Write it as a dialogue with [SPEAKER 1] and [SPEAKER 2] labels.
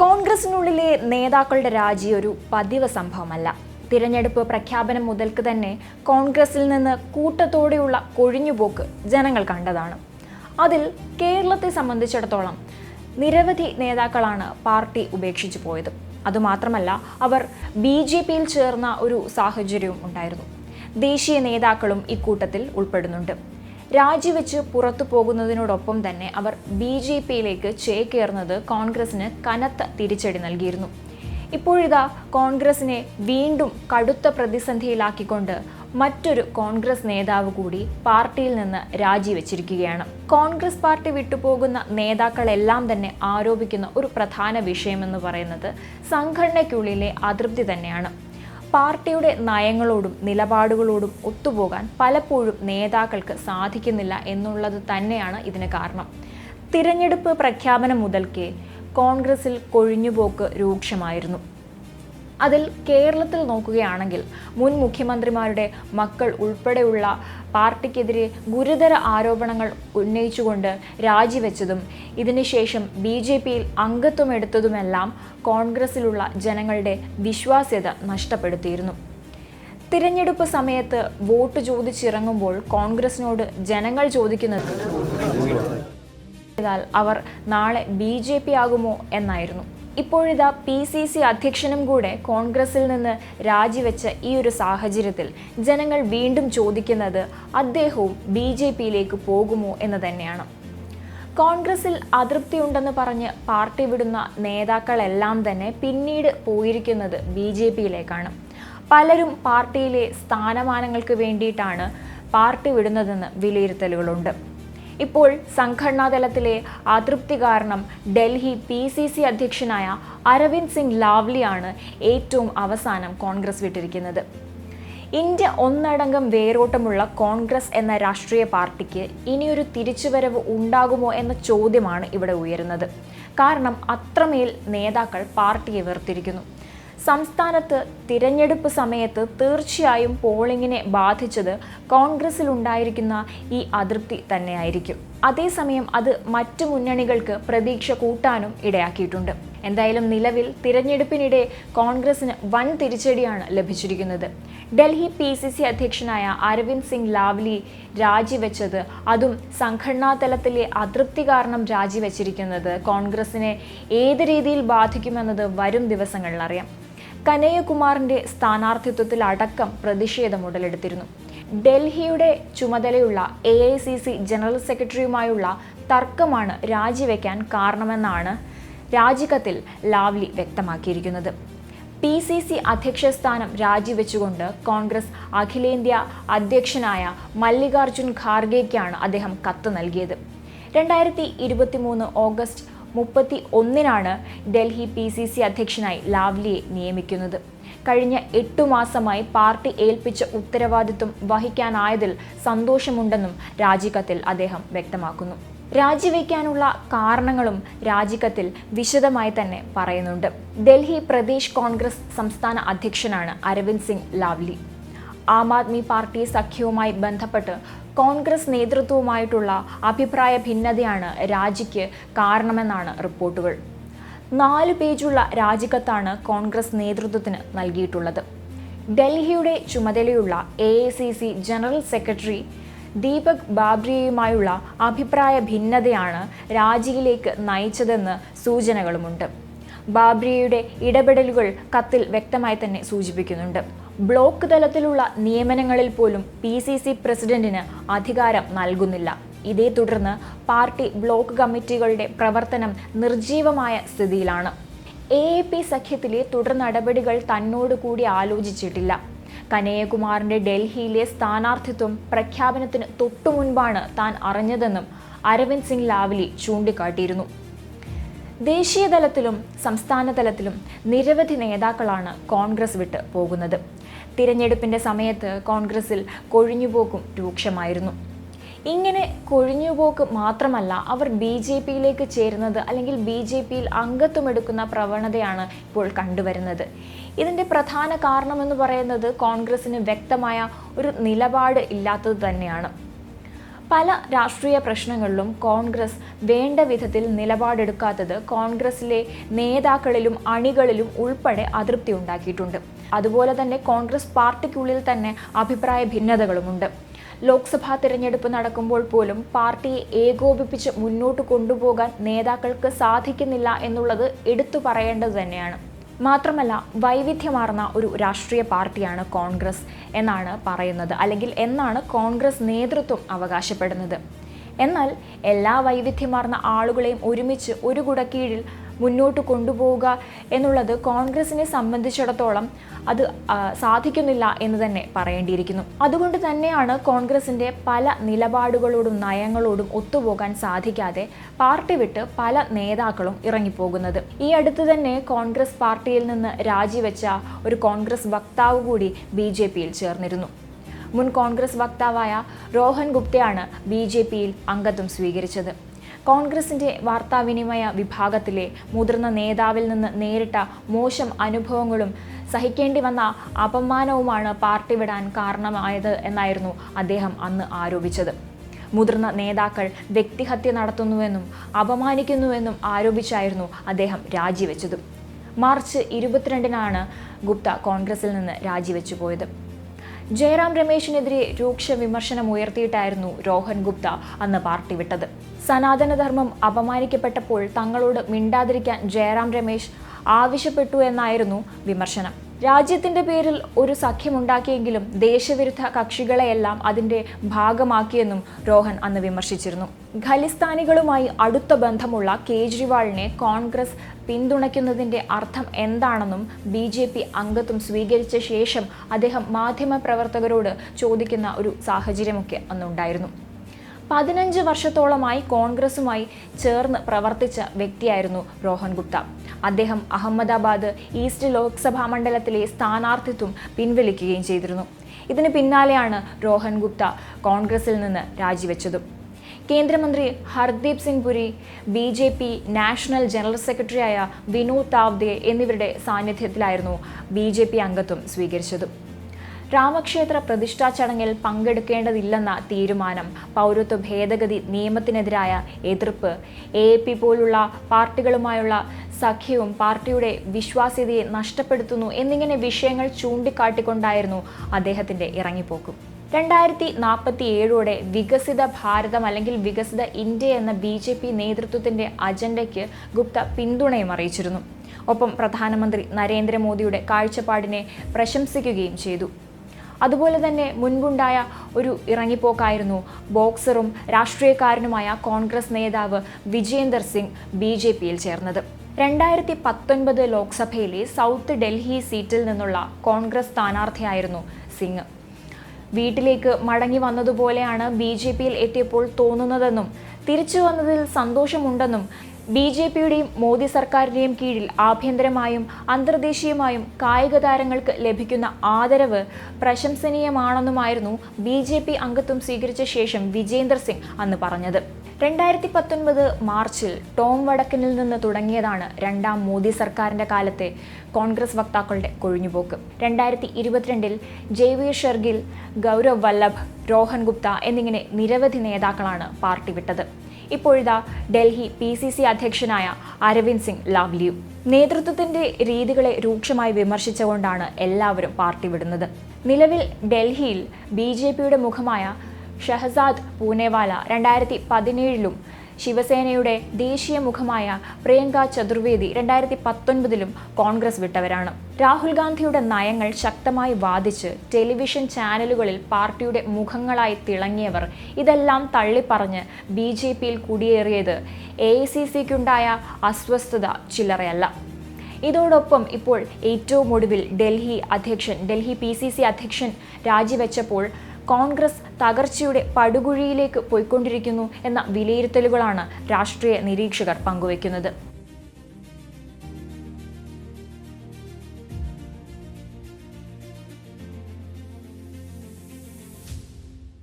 [SPEAKER 1] കോൺഗ്രസിനുള്ളിലെ നേതാക്കളുടെ രാജി ഒരു പതിവ് സംഭവമല്ല. തിരഞ്ഞെടുപ്പ് പ്രഖ്യാപനം മുതൽക്ക് തന്നെ കോൺഗ്രസിൽ നിന്ന് കൂട്ടത്തോടെയുള്ള കൊഴിഞ്ഞുപോക്ക് ജനങ്ങൾ കണ്ടതാണ്. അതിൽ കേരളത്തെ സംബന്ധിച്ചിടത്തോളം നിരവധി നേതാക്കളാണ് പാർട്ടി ഉപേക്ഷിച്ചു പോയത്. അതുമാത്രമല്ല അവർ ബി ജെ പിയിൽ ചേർന്ന ഒരു സാഹചര്യവും ഉണ്ടായിരുന്നു. ദേശീയ നേതാക്കളും ഇക്കൂട്ടത്തിൽ ഉൾപ്പെടുന്നുണ്ട്. രാജിവെച്ച് പുറത്തു പോകുന്നതിനോടൊപ്പം തന്നെ അവർ ബി ജെ പിയിലേക്ക് ചേക്കേറുന്നത് കോൺഗ്രസിന് കനത്ത തിരിച്ചടി നൽകിയിരുന്നു. ഇപ്പോഴിതാ കോൺഗ്രസിനെ വീണ്ടും കടുത്ത പ്രതിസന്ധിയിലാക്കിക്കൊണ്ട് മറ്റൊരു കോൺഗ്രസ് നേതാവ് കൂടി പാർട്ടിയിൽ നിന്ന് രാജിവെച്ചിരിക്കുകയാണ്. കോൺഗ്രസ് പാർട്ടി വിട്ടുപോകുന്ന നേതാക്കളെല്ലാം തന്നെ ആരോപിക്കുന്ന ഒരു പ്രധാന വിഷയമെന്ന് പറയുന്നത് സംഘടനയ്ക്കുള്ളിലെ അതൃപ്തി തന്നെയാണ്. പാർട്ടിയുടെ നയങ്ങളോടും നിലപാടുകളോടും ഒത്തുപോകാൻ പലപ്പോഴും നേതാക്കൾക്ക് സാധിക്കുന്നില്ല എന്നുള്ളത് തന്നെയാണ് ഇതിന് കാരണം. തിരഞ്ഞെടുപ്പ് പ്രഖ്യാപനം മുതൽക്കേ കോൺഗ്രസിൽ കൊഴിഞ്ഞുപോക്ക് രൂക്ഷമായിരുന്നു. അതിൽ കേരളത്തിൽ നോക്കുകയാണെങ്കിൽ മുൻ മുഖ്യമന്ത്രിമാരുടെ മക്കൾ ഉൾപ്പെടെയുള്ള പാർട്ടിക്കെതിരെ ഗുരുതര ആരോപണങ്ങൾ ഉന്നയിച്ചുകൊണ്ട് രാജിവെച്ചതും ഇതിനുശേഷം ബി ജെ പിയിൽ അംഗത്വമെടുത്തതുമെല്ലാം കോൺഗ്രസിലുള്ള ജനങ്ങളുടെ വിശ്വാസ്യത നഷ്ടപ്പെടുത്തിയിരുന്നു. തിരഞ്ഞെടുപ്പ് സമയത്ത് വോട്ട് ചോദിച്ചിറങ്ങുമ്പോൾ കോൺഗ്രസിനോട് ജനങ്ങൾ ചോദിക്കുന്നത് അവർ നാളെ ബി ജെ പി ആകുമോ എന്നായിരുന്നു. ഇപ്പോഴിതാ പി സി സി അധ്യക്ഷനും കൂടെ കോൺഗ്രസിൽ നിന്ന് രാജിവെച്ച ഈ ഒരു സാഹചര്യത്തിൽ ജനങ്ങൾ വീണ്ടും ചോദിക്കുന്നത് അദ്ദേഹവും ബി ജെ പിയിലേക്ക് പോകുമോ എന്ന് തന്നെയാണ്. കോൺഗ്രസിൽ അതൃപ്തിയുണ്ടെന്ന് പറഞ്ഞ് പാർട്ടി വിടുന്ന നേതാക്കളെല്ലാം തന്നെ പിന്നീട് പോയിരിക്കുന്നത് ബി ജെ പിയിലേക്കാണ്. പലരും പാർട്ടിയിലെ സ്ഥാനമാനങ്ങൾക്ക് വേണ്ടിയിട്ടാണ് പാർട്ടി വിടുന്നതെന്ന് വിലയിരുത്തലുകളുണ്ട്. ഇപ്പോൾ സംഘടനാതലത്തിലെ അതൃപ്തി കാരണം ഡൽഹി പി സി സി അധ്യക്ഷനായ അരവിന്ദ് സിംഗ് ലാവ്ലിയാണ് ഏറ്റവും അവസാനം കോൺഗ്രസ് വിട്ടിരിക്കുന്നത്. ഇന്ത്യ ഒന്നടങ്കം വേരോട്ടമുള്ള കോൺഗ്രസ് എന്ന രാഷ്ട്രീയ പാർട്ടിക്ക് ഇനിയൊരു തിരിച്ചുവരവ് ഉണ്ടാകുമോ എന്ന ചോദ്യമാണ് ഇവിടെ ഉയരുന്നത്. കാരണം അത്രമേൽ നേതാക്കൾ പാർട്ടിയെ വെറുത്തിരിക്കുന്നു. സംസ്ഥാനത്ത് തിരഞ്ഞെടുപ്പ് സമയത്ത് തീർച്ചയായും പോളിംഗിനെ ബാധിച്ചത് കോൺഗ്രസിൽ ഉണ്ടായിരിക്കുന്ന ഈ അതൃപ്തി തന്നെയായിരിക്കും. അതേസമയം അത് മറ്റു മുന്നണികൾക്ക് പ്രതീക്ഷ കൂട്ടാനും ഇടയാക്കിയിട്ടുണ്ട്. എന്തായാലും നിലവിൽ തിരഞ്ഞെടുപ്പിനിടെ കോൺഗ്രസിന് വൻ തിരിച്ചടിയാണ് ലഭിച്ചിരിക്കുന്നത്. ഡൽഹി പി സി സി അധ്യക്ഷനായ അരവിന്ദ് സിംഗ് ലാവ്ലി രാജിവെച്ചത് അതും സംഘടനാ തലത്തിലെ അതൃപ്തി കാരണം രാജിവെച്ചിരിക്കുന്നത് കോൺഗ്രസിനെ ഏത് രീതിയിൽ ബാധിക്കുമെന്നത് വരും ദിവസങ്ങളിൽ അറിയാം കനയ്യകുമാറിന്റെ സ്ഥാനാർത്ഥിത്വത്തിൽ അടക്കം പ്രതിഷേധം ഉടലെടുത്തിരുന്നു. ഡൽഹിയുടെ ചുമതലയുള്ള A I C C general സെക്രട്ടറിയുമായുള്ള തർക്കമാണ് രാജിവെക്കാൻ കാരണമെന്നാണ് രാജിക്കത്തിൽ ലാവ്ലി വ്യക്തമാക്കിയിരിക്കുന്നത്. പി സി സി അധ്യക്ഷ സ്ഥാനം രാജിവെച്ചുകൊണ്ട് കോൺഗ്രസ് അഖിലേന്ത്യാ അധ്യക്ഷനായ മല്ലികാർജുൻ ഖാർഗെയ്ക്കാണ് അദ്ദേഹം കത്ത് നൽകിയത്. രണ്ടായിരത്തി ഇരുപത്തി മൂന്ന് ഓഗസ്റ്റ് മുപ്പത്തി ഒന്നിനാണ് ഡൽഹി പി സി സി അധ്യക്ഷനായി ലാവ്ലിയെ നിയമിക്കുന്നത്. കഴിഞ്ഞ എട്ടു മാസമായി പാർട്ടി ഏൽപ്പിച്ച ഉത്തരവാദിത്വം വഹിക്കാനായതിൽ സന്തോഷമുണ്ടെന്നും രാജിക്കത്തിൽ അദ്ദേഹം വ്യക്തമാക്കുന്നു. രാജിവെക്കാനുള്ള കാരണങ്ങളും രാജിക്കത്തിൽ വിശദമായി തന്നെ പറയുന്നുണ്ട്. ഡൽഹി പ്രദേശ് കോൺഗ്രസ് സംസ്ഥാന അധ്യക്ഷനാണ് അരവിന്ദ് സിംഗ് ലാവ്ലി. ആം ആദ്മി പാർട്ടി സഖ്യവുമായി ബന്ധപ്പെട്ട് കോൺഗ്രസ് നേതൃത്വവുമായിട്ടുള്ള അഭിപ്രായ ഭിന്നതയാണ് രാജിക്ക് കാരണമെന്നാണ് റിപ്പോർട്ടുകൾ. നാല് പേജുള്ള രാജിക്കത്താണ് കോൺഗ്രസ് നേതൃത്വത്തിന് നൽകിയിട്ടുള്ളത്. ഡൽഹിയുടെ ചുമതലയുള്ള എ ജനറൽ സെക്രട്ടറി ദീപക് ബാബ്രിയയുമായുള്ള അഭിപ്രായ ഭിന്നതയാണ് രാജിയിലേക്ക് നയിച്ചതെന്ന് സൂചനകളുമുണ്ട്. ബാബ്രിയയുടെ ഇടപെടലുകൾ കത്തിൽ വ്യക്തമായി തന്നെ സൂചിപ്പിക്കുന്നുണ്ട്. ബ്ലോക്ക് തലത്തിലുള്ള നിയമനങ്ങളിൽ പോലും പി സി സി പ്രസിഡന്റിന് അധികാരം നൽകുന്നില്ല. ഇതേ തുടർന്ന് പാർട്ടി ബ്ലോക്ക് കമ്മിറ്റികളുടെ പ്രവർത്തനം നിർജീവമായ സ്ഥിതിയിലാണ്. എ എ പി സഖ്യത്തിലെ തുടർ നടപടികൾ തന്നോട് കൂടി ആലോചിച്ചിട്ടില്ല. കനയ്യകുമാറിന്റെ ഡൽഹിയിലെ സ്ഥാനാർത്ഥിത്വം പ്രഖ്യാപനത്തിന് തൊട്ടു മുൻപാണ് താൻ അറിഞ്ഞതെന്നും അരവിന്ദ് സിംഗ് ലാവ്ലി ചൂണ്ടിക്കാട്ടിയിരുന്നു. ദേശീയ തലത്തിലും സംസ്ഥാന തലത്തിലും നിരവധി നേതാക്കളാണ് കോൺഗ്രസ് വിട്ട് പോകുന്നത്. തിരഞ്ഞെടുപ്പിന്റെ സമയത്ത് കോൺഗ്രസിൽ കൊഴിഞ്ഞുപോക്കും രൂക്ഷമായിരുന്നു. ഇങ്ങനെ കൊഴിഞ്ഞുപോക്ക് മാത്രമല്ല അവർ ബി ജെ പിയിലേക്ക് ചേരുന്നത് അല്ലെങ്കിൽ ബി ജെ പിയിൽ അംഗത്വമെടുക്കുന്ന പ്രവണതയാണ് ഇപ്പോൾ കണ്ടുവരുന്നത്. ഇതിന്റെ പ്രധാന കാരണമെന്ന് പറയുന്നത് കോൺഗ്രസ്സിന് വ്യക്തമായ ഒരു നിലപാട് ഇല്ലാത്തത് തന്നെയാണ്. പല രാഷ്ട്രീയ പ്രശ്നങ്ങളിലും കോൺഗ്രസ് വേണ്ട വിധത്തിൽ നിലപാടെടുക്കാത്തത് കോൺഗ്രസിലെ നേതാക്കളിലും അണികളിലും ഉൾപ്പെടെ അതൃപ്തി ഉണ്ടാക്കിയിട്ടുണ്ട്. അതുപോലെ തന്നെ കോൺഗ്രസ് പാർട്ടിക്കുള്ളിൽ തന്നെ അഭിപ്രായ ഭിന്നതകളുമുണ്ട്. ലോക്സഭാ തിരഞ്ഞെടുപ്പ് നടക്കുമ്പോൾ പോലും പാർട്ടിയെ ഏകോപിപ്പിച്ച് മുന്നോട്ട് കൊണ്ടുപോകാൻ നേതാക്കൾക്ക് സാധിക്കുന്നില്ല എന്നുള്ളത് എടുത്തു പറയേണ്ടത് തന്നെയാണ്. മാത്രമല്ല വൈവിധ്യമാർന്ന ഒരു രാഷ്ട്രീയ പാർട്ടിയാണ് കോൺഗ്രസ് എന്നാണ് പറയുന്നത്. അല്ലെങ്കിൽ എന്നാണ് കോൺഗ്രസ് നേതൃത്വം അവകാശപ്പെടുന്നത്. എന്നാൽ എല്ലാ വൈവിധ്യമാർന്ന ആളുകളെയും ഒരുമിച്ച് ഒരു കുടക്കീഴിൽ മുന്നോട്ട് കൊണ്ടുപോവുക എന്നുള്ളത് കോൺഗ്രസിനെ സംബന്ധിച്ചിടത്തോളം അത് സാധിക്കുന്നില്ല എന്ന് തന്നെ പറയേണ്ടിയിരിക്കുന്നു. അതുകൊണ്ട് തന്നെയാണ് കോൺഗ്രസിന്റെ പല നിലപാടുകളോടും നയങ്ങളോടും ഒത്തുപോകാൻ സാധിക്കാതെ പാർട്ടി വിട്ട് പല നേതാക്കളും ഇറങ്ങിപ്പോകുന്നത്. ഈ അടുത്ത് തന്നെ കോൺഗ്രസ് പാർട്ടിയിൽ നിന്ന് രാജിവെച്ച ഒരു കോൺഗ്രസ് വക്താവ് കൂടി ബി ജെ പിയിൽ ചേർന്നിരുന്നു. മുൻ കോൺഗ്രസ് വക്താവായ രോഹൻ ഗുപ്തയാണ് ബി ജെ പിയിൽ അംഗത്വം സ്വീകരിച്ചത്. കോൺഗ്രസിന്റെ വാർത്താവിനിമയ വിഭാഗത്തിലെ മുതിർന്ന നേതാവിൽ നിന്ന് നേരിട്ട മോശം അനുഭവങ്ങളും സഹിക്കേണ്ടി വന്ന അപമാനവുമാണ് പാർട്ടി വിടാൻ കാരണമായത് എന്നായിരുന്നു അദ്ദേഹം അന്ന് ആരോപിച്ചത്. മുതിർന്ന നേതാക്കൾ വ്യക്തിഹത്യ നടത്തുന്നുവെന്നും അപമാനിക്കുന്നുവെന്നും ആരോപിച്ചായിരുന്നു അദ്ദേഹം രാജിവെച്ചത്. മാർച്ച് ഇരുപത്തിരണ്ടിനാണ് ഗുപ്ത കോൺഗ്രസിൽ നിന്ന് രാജിവെച്ചു പോയത് ജയറാം രമേശിനെതിരെ രൂക്ഷ വിമർശനം ഉയർത്തിയിട്ടായിരുന്നു രോഹൻ ഗുപ്ത അന്ന് പാർട്ടി വിട്ടത്. സനാതനധർമ്മം അപമാനിക്കപ്പെട്ടപ്പോൾ തങ്ങളോട് മിണ്ടാതിരിക്കാൻ ജയറാം രമേശ് ആവശ്യപ്പെട്ടു എന്നായിരുന്നു വിമർശനം. രാജ്യത്തിന്റെ പേരിൽ ഒരു സഖ്യമുണ്ടാക്കിയെങ്കിലും ദേശവിരുദ്ധ കക്ഷികളെയെല്ലാം അതിന്റെ ഭാഗമാക്കിയെന്നും രോഹൻ അന്ന് വിമർശിച്ചിരുന്നു. ഖലിസ്ഥാനികളുമായി അടുത്ത ബന്ധമുള്ള കേജ്രിവാളിനെ കോൺഗ്രസ് പിന്തുണയ്ക്കുന്നതിന്റെ അർത്ഥം എന്താണെന്നും ബി ജെ പി അംഗത്വം സ്വീകരിച്ച ശേഷം അദ്ദേഹം മാധ്യമപ്രവർത്തകരോട് ചോദിക്കുന്ന ഒരു സാഹചര്യമൊക്കെ അന്നുണ്ടായിരുന്നു. പതിനഞ്ച് വർഷത്തോളമായി കോൺഗ്രസുമായി ചേർന്ന് പ്രവർത്തിച്ച വ്യക്തിയായിരുന്നു രോഹൻ ഗുപ്ത. അദ്ദേഹം അഹമ്മദാബാദ് ഈസ്റ്റ് ലോക്സഭാ മണ്ഡലത്തിലെ സ്ഥാനാർത്ഥിത്വം പിൻവലിക്കുകയും ചെയ്തിരുന്നു. ഇതിന് പിന്നാലെയാണ് രോഹൻ ഗുപ്ത കോൺഗ്രസിൽ നിന്ന് രാജിവെച്ചതും. കേന്ദ്രമന്ത്രി Hardeep Singh Puri B J P national general സെക്രട്ടറിയായ വിനോദ് താവ്ദേ എന്നിവരുടെ സാന്നിധ്യത്തിലായിരുന്നു ബി ജെ പി അംഗത്വം സ്വീകരിച്ചത്. രാമക്ഷേത്ര പ്രതിഷ്ഠാ ചടങ്ങിൽ പങ്കെടുക്കേണ്ടതില്ലെന്ന തീരുമാനം പൗരത്വ ഭേദഗതി നിയമത്തിനെതിരായ എതിർപ്പ് എ പോലുള്ള പാർട്ടികളുമായുള്ള സഖ്യവും പാർട്ടിയുടെ വിശ്വാസ്യതയെ നഷ്ടപ്പെടുത്തുന്നു എന്നിങ്ങനെ വിഷയങ്ങൾ ചൂണ്ടിക്കാട്ടിക്കൊണ്ടായിരുന്നു അദ്ദേഹത്തിന്റെ ഇറങ്ങിപ്പോക്കും. രണ്ടായിരത്തി നാൽപ്പത്തി ഏഴോടെ വികസിത ഭാരതം അല്ലെങ്കിൽ വികസിത ഇന്ത്യ എന്ന ബി ജെ പി നേതൃത്വത്തിന്റെ അജണ്ടയ്ക്ക് ഗുപ്ത പിന്തുണയും അറിയിച്ചിരുന്നു. ഒപ്പം പ്രധാനമന്ത്രി നരേന്ദ്രമോദിയുടെ കാഴ്ചപ്പാടിനെ പ്രശംസിക്കുകയും ചെയ്തു. അതുപോലെ തന്നെ മുൻപുണ്ടായ ഒരു ഇറങ്ങിപ്പോക്കായിരുന്നു ബോക്സറും രാഷ്ട്രീയക്കാരനുമായ കോൺഗ്രസ് നേതാവ് വിജേന്ദർ സിംഗ് ബി ജെ പിയിൽ ചേർന്നത്. രണ്ടായിരത്തി പത്തൊൻപത് ലോക്സഭയിലെ സൗത്ത് ഡൽഹി സീറ്റിൽ നിന്നുള്ള കോൺഗ്രസ് സ്ഥാനാർത്ഥിയായിരുന്നു സിംഗ്. വീട്ടിലേക്ക് മടങ്ങി വന്നതുപോലെയാണ് ബി ജെ പിയിൽ എത്തിയപ്പോൾ തോന്നുന്നതെന്നും തിരിച്ചു വന്നതിൽ സന്തോഷമുണ്ടെന്നും ബി ജെ പിയുടെയും മോദി സർക്കാരിന്റെയും കീഴിൽ ആഭ്യന്തരമായും അന്തർദേശീയമായും കായിക താരങ്ങൾക്ക് ലഭിക്കുന്ന ആദരവ് പ്രശംസനീയമാണെന്നുമായിരുന്നു ബി ജെ പി അംഗത്വം സ്വീകരിച്ച ശേഷം വിജേന്ദർ സിംഗ് അന്ന് പറഞ്ഞത്. രണ്ടായിരത്തി പത്തൊൻപത് മാർച്ചിൽ ടോം വടക്കനിൽ നിന്ന് തുടങ്ങിയതാണ് രണ്ടാം മോദി സർക്കാരിന്റെ കാലത്തെ കോൺഗ്രസ് വക്താക്കളുടെ കൊഴിഞ്ഞുപോക്ക്. രണ്ടായിരത്തി ഇരുപത്തിരണ്ടിൽ ജയ്വീർ ഷെർഗിൽ ഗൗരവ് വല്ലഭ് രോഹൻ ഗുപ്ത എന്നിങ്ങനെ നിരവധി നേതാക്കളാണ് പാർട്ടി വിട്ടത്. ഇപ്പോഴിതാ ഡൽഹി പി സി സി അധ്യക്ഷനായ അരവിന്ദ് സിംഗ് ലാവ്ലിയു. നേതൃത്വത്തിന്റെ രീതികളെ രൂക്ഷമായി വിമർശിച്ചുകൊണ്ടാണ് എല്ലാവരും പാർട്ടി വിടുന്നത്. നിലവിൽ ഡൽഹിയിൽ ബി ജെ പിയുടെ മുഖമായ ഷഹസാദ് പൂനെവാല രണ്ടായിരത്തി പതിനേഴിലും ശിവസേനയുടെ ദേശീയ മുഖമായ പ്രിയങ്ക ചതുർവേദി രണ്ടായിരത്തി പത്തൊൻപതിലും കോൺഗ്രസ് വിട്ടവരാണ്. രാഹുൽ ഗാന്ധിയുടെ നയങ്ങൾ ശക്തമായി വാദിച്ച് ടെലിവിഷൻ ചാനലുകളിൽ പാർട്ടിയുടെ മുഖങ്ങളായി തിളങ്ങിയവർ ഇതെല്ലാം തള്ളിപ്പറഞ്ഞ് ബി ജെ പിയിൽ കുടിയേറിയത് എ ഐ സി സിക്കുണ്ടായ അസ്വസ്ഥത ചില്ലറയല്ല. ഇതോടൊപ്പം ഇപ്പോൾ ഏറ്റവും ഒടുവിൽ ഡൽഹി അധ്യക്ഷൻ ഡൽഹി പി സി സി അധ്യക്ഷൻ രാജിവെച്ചപ്പോൾ കോൺഗ്രസ് തകർച്ചയുടെ പടുകുഴിയിലേക്ക് പോയിക്കൊണ്ടിരിക്കുന്നു എന്ന വിലയിരുത്തലുകളാണ് രാഷ്ട്രീയ നിരീക്ഷകർ പങ്കുവയ്ക്കുന്നത്.